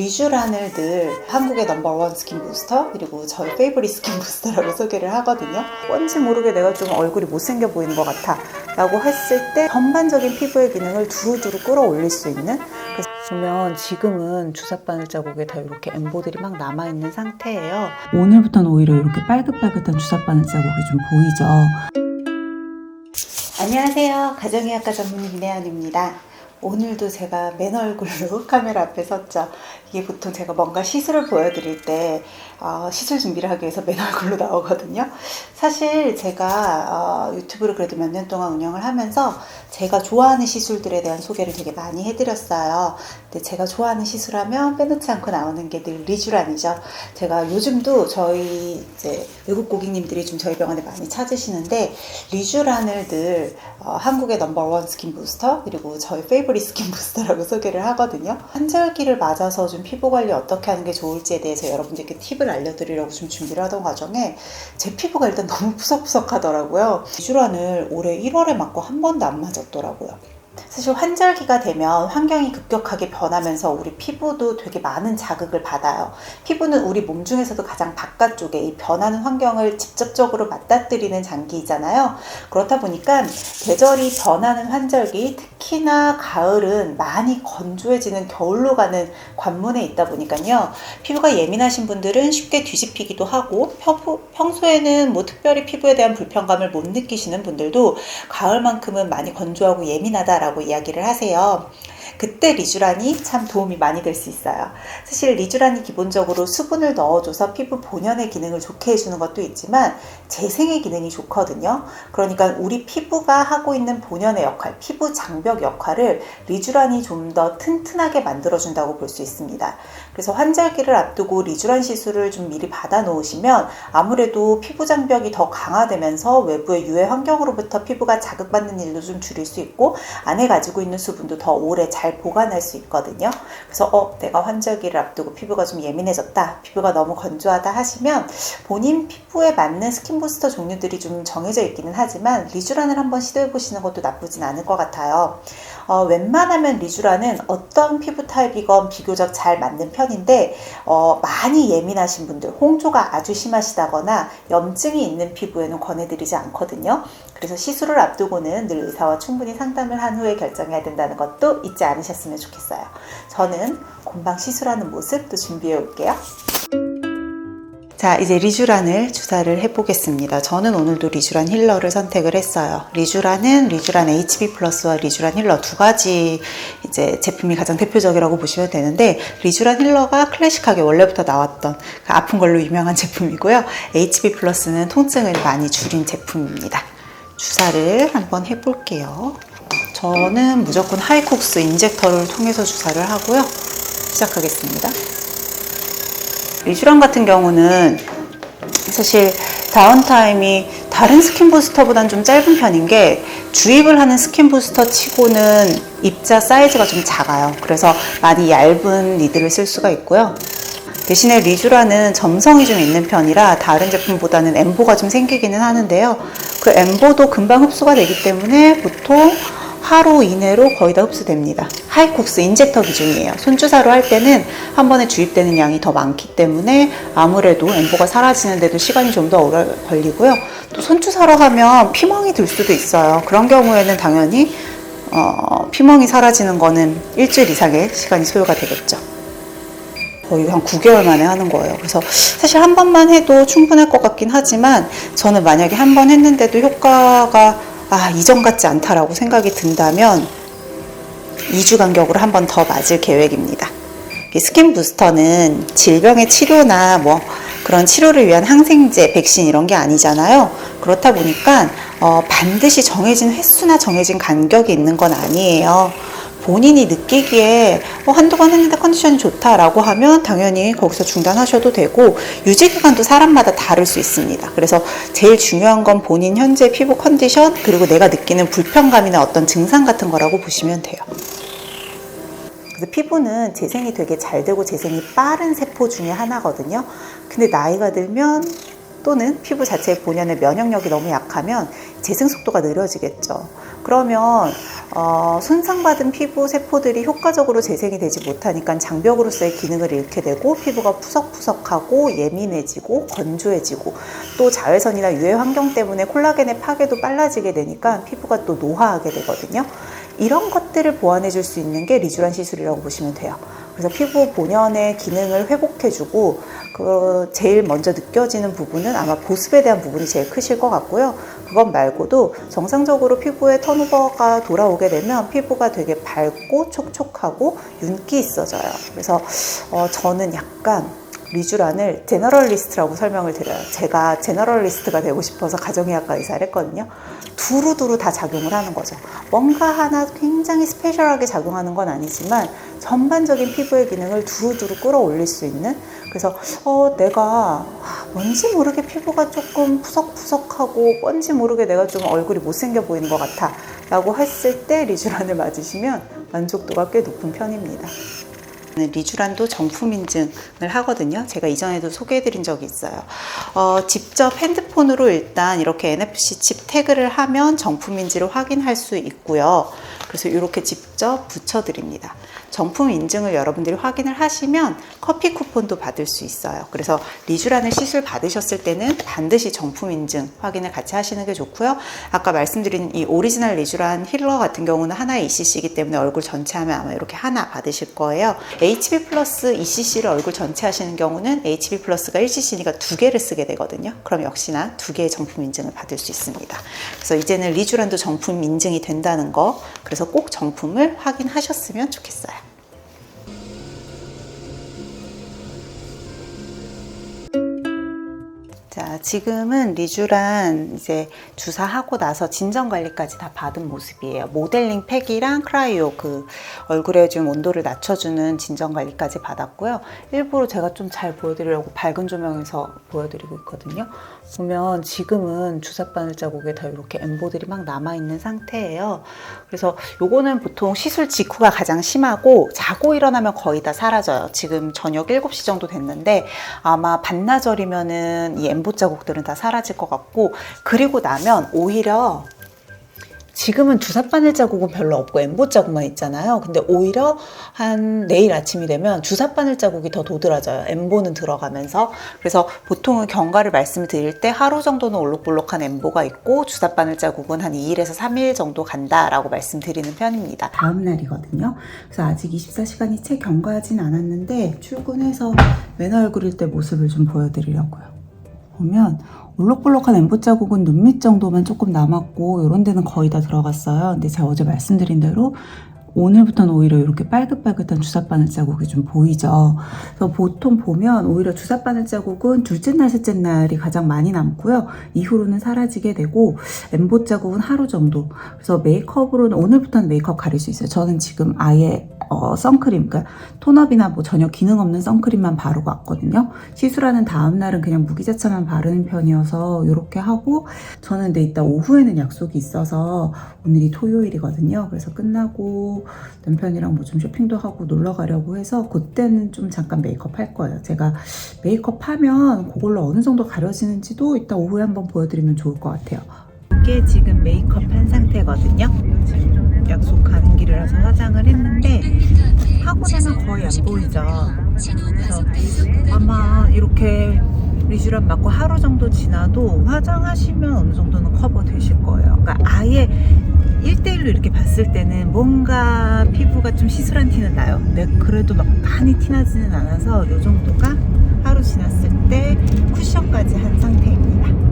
리쥬란을 늘 한국의 넘버원 스킨 부스터 그리고 저희 페이보릿 스킨 부스터라고 소개를 하거든요. 뭔지 모르게 내가 좀 얼굴이 못생겨 보이는 것 같아 라고 했을 때 전반적인 피부의 기능을 두루두루 끌어올릴 수 있는 그래서 보면 지금은 주사 바늘 자국에 다 이렇게 엠보들이 막 남아있는 상태예요. 오늘부터는 오히려 이렇게 빨긋빨긋한 주사 바늘 자국이 좀 보이죠. 안녕하세요. 가정의학과 전문의 김혜연입니다. 오늘도 제가 맨 얼굴로 카메라 앞에 섰죠. 이게 보통 제가 뭔가 시술을 보여드릴 때 어, 시술 준비를 하기 위해서 맨 얼굴로 나오거든요. 사실 제가 어, 유튜브를 그래도 몇 년 동안 운영을 하면서 제가 좋아하는 시술들에 대한 소개를 되게 많이 해드렸어요. 근데 제가 좋아하는 시술하면 빼놓지 않고 나오는 게 늘 리쥬란이죠. 제가 요즘도 저희 이제 외국 고객님들이 좀 저희 병원에 많이 찾으시는데 리쥬란을 늘 어, 한국의 넘버원 스킨 부스터 그리고 저희 페이보릿 스킨 부스터라고 소개를 하거든요. 환절기를 맞아서 좀 피부 관리 어떻게 하는 게 좋을지에 대해서 여러분들께 팁을 알려드리려고 좀 준비를 하던 과정에 제 피부가 일단 너무 푸석푸석하더라고요. 리쥬란을 올해 1월에 맞고 한 번도 안 맞았더라고요. 사실 환절기가 되면 환경이 급격하게 변하면서 우리 피부도 되게 많은 자극을 받아요. 피부는 우리 몸 중에서도 가장 바깥쪽에 이 변하는 환경을 직접적으로 맞닥뜨리는 장기이잖아요. 그렇다 보니까 계절이 변하는 환절기, 특히나 가을은 많이 건조해지는 겨울로 가는 관문에 있다 보니까요. 피부가 예민하신 분들은 쉽게 뒤집히기도 하고 평- 평소에는 뭐 특별히 피부에 대한 불편감을 못 느끼시는 분들도 가을만큼은 많이 건조하고 예민하다라고 이야기를 하세요. 그때 리쥬란이 참 도움이 많이 될 수 있어요. 사실 리쥬란이 기본적으로 수분을 넣어줘서 피부 본연의 기능을 좋게 해주는 것도 있지만 재생의 기능이 좋거든요. 그러니까 우리 피부가 하고 있는 본연의 역할, 피부 장벽 역할을 리쥬란이 좀 더 튼튼하게 만들어준다고 볼 수 있습니다. 그래서 환절기를 앞두고 리쥬란 시술을 좀 미리 받아 놓으시면 아무래도 피부 장벽이 더 강화되면서 외부의 유해 환경으로부터 피부가 자극받는 일도 좀 줄일 수 있고 안에 가지고 있는 수분도 더 오래 잘 보관할 수 있거든요. 그래서 어 내가 환절기를 앞두고 피부가 좀 예민해졌다, 피부가 너무 건조하다 하시면 본인 피부에 맞는 스킨 부스터 종류들이 좀 정해져 있기는 하지만 리쥬란을 한번 시도해 보시는 것도 나쁘진 않을 것 같아요. 어, 웬만하면 리쥬란은 어떤 피부 타입이건 비교적 잘 맞는 편 인데 어, 많이 예민하신 분들, 홍조가 아주 심하시다거나 염증이 있는 피부에는 권해드리지 않거든요. 그래서 시술을 앞두고는 늘 의사와 충분히 상담을 한 후에 결정해야 된다는 것도 잊지 않으셨으면 좋겠어요. 저는 금방 시술하는 모습 또 준비해 올게요. 자, 이제 리쥬란을 주사를 해보겠습니다. 저는 오늘도 리쥬란 힐러를 선택을 했어요. 리쥬란은 리쥬란 HB 플러스와 리쥬란 힐러 두 가지 이제 제품이 가장 대표적이라고 보시면 되는데 리쥬란 힐러가 클래식하게 원래부터 나왔던 그 아픈 걸로 유명한 제품이고요. HB 플러스는 통증을 많이 줄인 제품입니다. 주사를 한번 해볼게요. 저는 무조건 하이콕스 인젝터를 통해서 주사를 하고요. 시작하겠습니다. 리쥬란 같은 경우는 사실 다운타임이 다른 스킨 부스터보다는 좀 짧은 편인 게 주입을 하는 스킨 부스터 치고는 입자 사이즈가 좀 작아요. 그래서 많이 얇은 리드를 쓸 수가 있고요. 대신에 리쥬라는 점성이 좀 있는 편이라 다른 제품보다는 엠보가 좀 생기기는 하는데요. 그 엠보도 금방 흡수가 되기 때문에 보통 하루 이내로 거의 다 흡수됩니다. 하이콕스 인젝터 기준이에요. 손주사로 할 때는 한 번에 주입되는 양이 더 많기 때문에 아무래도 엠보가 사라지는데도 시간이 좀 더 오래 걸리고요. 또 손주사로 하면 피멍이 들 수도 있어요. 그런 경우에는 당연히 어, 피멍이 사라지는 거는 일주일 이상의 시간이 소요가 되겠죠. 거의 한 9개월 만에 하는 거예요. 그래서 사실 한 번만 해도 충분할 것 같긴 하지만 저는 만약에 한 번 했는데도 효과가 아, 이전 같지 않다라고 생각이 든다면 2주 간격으로 한 번 더 맞을 계획입니다. 이 스킨 부스터는 질병의 치료나 뭐 그런 치료를 위한 항생제, 백신 이런 게 아니잖아요. 그렇다 보니까 어, 반드시 정해진 횟수나 정해진 간격이 있는 건 아니에요. 본인이 느끼기에 어, 한두 번 했는데 컨디션이 좋다라고 하면 당연히 거기서 중단하셔도 되고 유지 기간도 사람마다 다를 수 있습니다. 그래서 제일 중요한 건 본인 현재 피부 컨디션 그리고 내가 느끼는 불편감이나 어떤 증상 같은 거라고 보시면 돼요. 그래서 피부는 재생이 되게 잘 되고 재생이 빠른 세포 중에 하나거든요. 근데 나이가 들면 또는 피부 자체의 본연의 면역력이 너무 약하면 재생 속도가 느려지겠죠. 그러면 어, 손상받은 피부 세포들이 효과적으로 재생이 되지 못하니까 장벽으로서의 기능을 잃게 되고 피부가 푸석푸석하고 예민해지고 건조해지고 또 자외선이나 유해 환경 때문에 콜라겐의 파괴도 빨라지게 되니까 피부가 또 노화하게 되거든요. 이런 것들을 보완해 줄 수 있는 게 리쥬란 시술이라고 보시면 돼요. 그래서 피부 본연의 기능을 회복해주고 그 제일 먼저 느껴지는 부분은 아마 보습에 대한 부분이 제일 크실 것 같고요. 그것 말고도 정상적으로 피부의 턴오버가 돌아오게 되면 피부가 되게 밝고 촉촉하고 윤기 있어져요. 그래서 어, 저는 약간 리쥬란을 제너럴리스트라고 설명을 드려요. 제가 제너럴리스트가 되고 싶어서 가정의학과 의사를 했거든요. 두루두루 다 작용을 하는 거죠. 뭔가 하나 굉장히 스페셜하게 작용하는 건 아니지만 전반적인 피부의 기능을 두루두루 끌어올릴 수 있는 그래서 어 내가 뭔지 모르게 피부가 조금 푸석푸석하고 뭔지 모르게 내가 좀 얼굴이 못생겨 보이는 것 같아 라고 했을 때 리쥬란을 맞으시면 만족도가 꽤 높은 편입니다. 리쥬란도 정품 인증을 하거든요. 제가 이전에도 소개해드린 적이 있어요. 어, 직접 핸드폰으로 일단 이렇게 NFC 칩 태그를 하면 정품인지를 확인할 수 있고요. 그래서 이렇게 직접 붙여드립니다. 정품 인증을 여러분들이 확인을 하시면 커피 쿠폰도 받을 수 있어요. 그래서 리쥬란을 시술 받으셨을 때는 반드시 정품 인증 확인을 같이 하시는 게 좋고요. 아까 말씀드린 이 오리지널 리쥬란 힐러 같은 경우는 하나에 2cc이기 때문에 얼굴 전체 하면 아마 이렇게 하나 받으실 거예요. HB 플러스 2cc를 얼굴 전체 하시는 경우는 HB 플러스가 1cc니까 두 개를 쓰게 되거든요. 그럼 역시나 두 개의 정품 인증을 받을 수 있습니다. 그래서 이제는 리쥬란도 정품 인증이 된다는 거, 그래서 꼭 정품을 확인하셨으면 좋겠어요. 자, 지금은 리쥬란 이제 주사하고 나서 진정 관리까지 다 받은 모습이에요. 모델링 팩이랑 크라이오 그 얼굴에 좀 온도를 낮춰주는 진정 관리까지 받았고요. 일부러 제가 좀 잘 보여드리려고 밝은 조명에서 보여드리고 있거든요. 보면 지금은 주사 바늘 자국에 다 이렇게 엠보들이 막 남아있는 상태예요. 그래서 요거는 보통 시술 직후가 가장 심하고 자고 일어나면 거의 다 사라져요. 지금 저녁 7시 정도 됐는데 아마 반나절이면은 이 엠보 자국들은 다 사라질 것 같고 그리고 나면 오히려 지금은 주사 바늘 자국은 별로 없고 엠보 자국만 있잖아요. 근데 오히려 한 내일 아침이 되면 주사 바늘 자국이 더 도드라져요. 엠보는 들어가면서. 그래서 보통은 경과를 말씀드릴 때 하루 정도는 올록볼록한 엠보가 있고 주사 바늘 자국은 한 2일에서 3일 정도 간다라고 말씀드리는 편입니다. 다음 날이거든요. 그래서 아직 24시간이 채 경과하진 않았는데 출근해서 맨 얼굴일 때 모습을 좀 보여드리려고요. 보면 올록볼록한 엠보 자국은 눈밑 정도만 조금 남았고 이런 데는 거의 다 들어갔어요. 근데 제가 어제 말씀드린 대로 오늘부터는 오히려 이렇게 빨긋빨긋한 주사바늘 자국이 좀 보이죠. 그래서 보통 보면 오히려 주사바늘 자국은 둘째 날, 셋째 날이 가장 많이 남고요. 이후로는 사라지게 되고 엠보 자국은 하루 정도. 그래서 메이크업으로는 오늘부터는 메이크업 가릴 수 있어요. 저는 지금 아예 어, 선크림, 그러니까 톤업이나 뭐 전혀 기능 없는 선크림만 바르고 왔거든요. 시술하는 다음 날은 그냥 무기자차만 바르는 편이어서 이렇게 하고 저는 근데 이따 오후에는 약속이 있어서 오늘이 토요일이거든요. 그래서 끝나고 남편이랑 뭐 좀 쇼핑도 하고 놀러 가려고 해서 그때는 좀 잠깐 메이크업 할 거예요. 제가 메이크업 하면 그걸로 어느 정도 가려지는지도 이따 오후에 한번 보여드리면 좋을 것 같아요. 이게 지금 메이크업 한 상태거든요. 지금 약속 가는 길이라서 화장을 했는데 하고 나면 거의 안 보이죠. 그래서 아마 이렇게 리쥬란 맞고 하루 정도 지나도 화장하시면 어느 정도는 커버 되실 거예요. 그러니까 아예 1대1로 이렇게 봤을 때는 뭔가 피부가 좀 시술한 티는 나요. 근데 그래도 막 많이 티나지는 않아서 이 정도가 하루 지났을 때 쿠션까지 한 상태입니다.